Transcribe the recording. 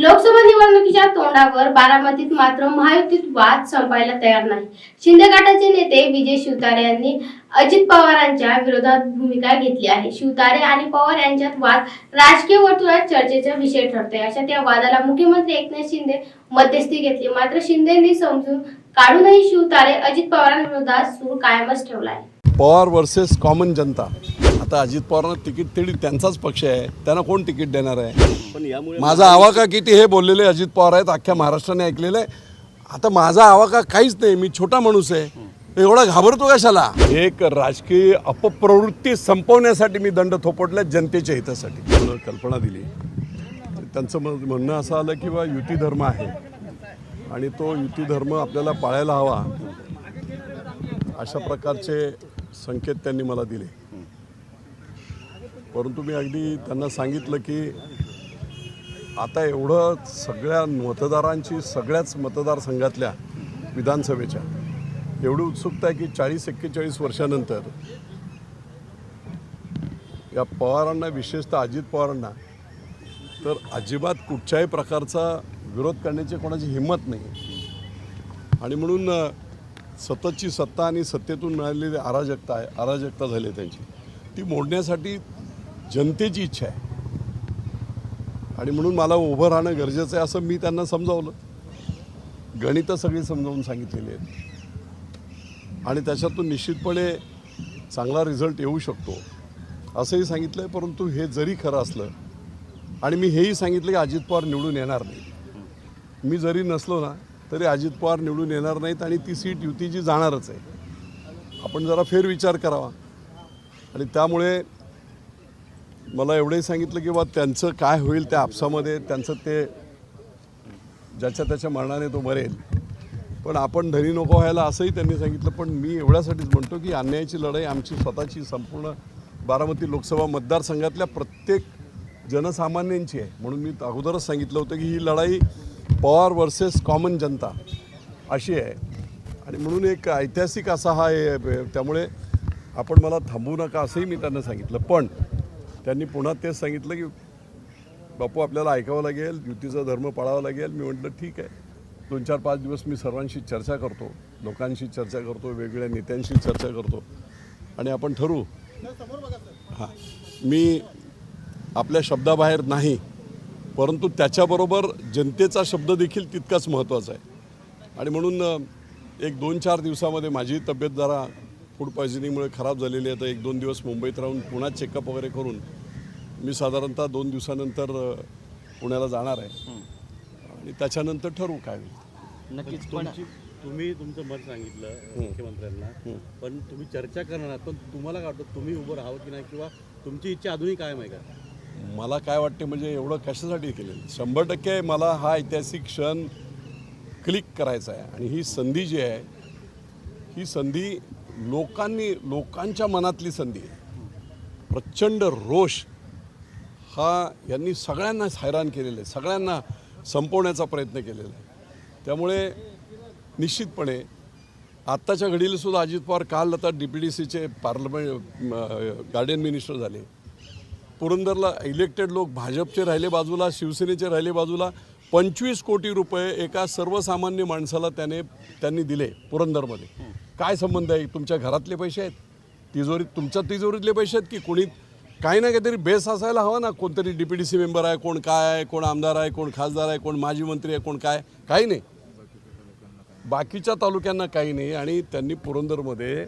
लोकसभा निवडणुकीच्या तोंडावर बारामतीत मात्र महायुतीत वाद संपायला तयार नाही. शिंदे गटाचे नेते विजय शिवतारे यांनी अजित पवारांच्या विरोधात भूमिका घेतली आहे. शिवतारे आणि पवार यांच्यात वाद राजकीय वर्तुळात चर्चेचा विषय ठरतोय. अशा त्या वादाला मुख्यमंत्री एकनाथ शिंदे मध्यस्थी घेतली. मात्र शिंदेनी समजून काढूनही शिवतारे अजित पवारांविरोधात सूर कायमच ठेवलाय पवार वर्सेस कॉमन जनता. आता अजित पवारांना तिकीट तेवढी त्यांचाच पक्ष आहे. त्यांना कोण तिकीट देणार आहे? पण यामुळे माझा आवाका किती हे बोललेले अजित पवार आहेत अख्ख्या महाराष्ट्राने ऐकलेलं आहे आता माझा आवाका काहीच नाही मी छोटा माणूस आहे. एवढा घाबरतो कशाला एक राजकीय अपप्रवृत्ती संपवण्यासाठी मी दंड थोपटल्या जनतेच्या हितासाठी. कल्पना दिली? त्यांचं मग म्हणणं असं आलं की बा युती धर्म आहे. आणि तो युती धर्म आपल्याला पाळायला हवा. अशा प्रकारचे संकेत त्यांनी मला दिले. परंतु मी अगदी त्यांना सांगितलं की आता एवढं सगळ्या मतदारांची सगळ्याच मतदारसंघातल्या विधानसभेच्या एवढी उत्सुकता आहे की चाळीस एक्केचाळीस वर्षानंतर या पवारांना विशेषतः अजित पवारांना तर अजिबात कुठच्याही प्रकारचा विरोध करण्याची कोणाची हिंमत नाही. आणि म्हणून सततची सत्ता आणि सत्तेतून मिळालेली अराजकता आहे अराजकता झाली आहे त्यांची. ती मोडण्यासाठी जनतेची इच्छा आहे. आणि म्हणून मला उभं राहणं गरजेचं आहे असं मी त्यांना समजावलं. गणितं सगळी समजावून सांगितलेली आहेत. आणि त्याच्यातून निश्चितपणे चांगला रिझल्ट येऊ शकतो असंही सांगितलं आहे परंतु हे जरी खरं असलं आणि मी हेही सांगितलं की अजित पवार निवडून येणार नाही मी जरी नसलो ना तरी अजित पवार निवडून येणार नाहीत आणि ती सीट युतीची जाणारच आहे. आपण जरा फेरविचार करावा. आणि त्यामुळे मला एवढंही सांगितलं की बा त्यांचं काय होईल त्या आपसामध्ये त्यांचं ते ज्याच्या त्याच्या मरणाने तो मरेल. पण आपण धनी नको व्हायला असंही त्यांनी सांगितलं पण मी एवढ्यासाठीच म्हणतो की अन्यायाची लढाई आमची स्वतःची संपूर्ण बारामती लोकसभा मतदारसंघातल्या प्रत्येक जनसामान्यांची आहे. म्हणून मी अगोदरच सांगितलं होतं की ही लढाई पवार वर्सेस कॉमन जनता अशी आहे. आणि म्हणून एक ऐतिहासिक असा हा त्यामुळे आपण मला थांबवू नका असंही मी त्यांना सांगितलं. पण त्यांनी पुन्हा तेच सांगितलं की बापू आपल्याला ऐकावं लागेल युतीचा धर्म पाळावा लागेल. मी म्हटलं ठीक आहे. दोन चार पाच दिवस मी सर्वांशी चर्चा करतो लोकांशी चर्चा करतो वेगवेगळ्या नेत्यांशी चर्चा करतो आणि आपण ठरवू. हां. मी आपल्या शब्दाबाहेर नाही परंतु त्याच्याबरोबर जनतेचा शब्द देखील तितकाच महत्त्वाचा आहे. आणि म्हणून एक दोन चार दिवसामध्ये माझी तब्येत जरा फूड पॉयझनिंगमुळे खराब झालेली आहे. तर एक दोन दिवस मुंबईत राहून पुन्हा चेकअप वगैरे करून मी साधारणतः दोन दिवसानंतर पुण्याला जाणार आहे. आणि त्याच्यानंतर ठरवू काय होईल. नक्कीच पण तुमची तुम्ही तुमचं मत सांगितलं मुख्यमंत्र्यांना. पण तुम्ही चर्चा करणार पण तुम्हाला काय वाटतं तुम्ही उभं राहावं की नाही किंवा तुमची इच्छा अजूनही कायम आहे का? मला काय वाटते म्हणजे एवढं कशासाठी केलेलं शंभर टक्के मला हा ऐतिहासिक क्षण क्लिक करायचा आहे. आणि ही संधी जी आहे ही संधी लोकांनी लोकांच्या मनातली संधी आहे. प्रचंड रोष हा यांनी सगळ्यांनाच हैराण केलेलं आहे. सगळ्यांना संपवण्याचा प्रयत्न केलेला आहे. त्यामुळे निश्चितपणे आत्ताच्या घडीला सुद्धा अजित पवार काल आता डी पी डी सीचे पार्लमेंट गार्डियन मिनिस्टर झाले. पुरंदरला इलेक्टेड लोक भाजपचे राहिले बाजूला शिवसेनेचे राहिले बाजूला पंचवीस कोटी रुपये एका सर्वसामान्य माणसाला त्याने त्यांनी दिले पुरंदरमध्ये. काय संबंध आहे? तुमच्या घरातले पैसे आहेत? तिजोरीत तुमच्या तिजोरीतले पैसे आहेत की कोणी काही ना काहीतरी बेस असायला हवा ना? कोणतरी D P D C member आहे कोण काय आहे कोण आमदार आहे कोण खासदार आहे कोण माजी मंत्री आहे कोण काय? काही नाही. बाकीच्या तालुक्यांना काही नाही आणि त्यांनी पुरंदरमध्ये